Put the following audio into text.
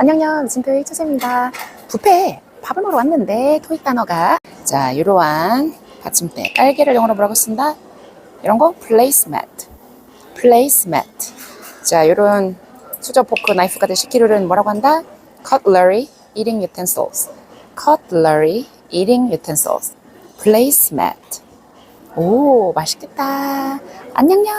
안녕요. 진표의 초세입니다. 뷔페 밥을 먹으러 왔는데 토익 단어가 자 이러한 받침대 깔개를 영어로 뭐라고 쓴다? 이런 거 placemat, placemat. 자 이런 수저 포크 나이프 같은 식기류는 뭐라고 한다? cutlery, eating utensils, cutlery, eating utensils, placemat. 오 맛있겠다. 안녕요.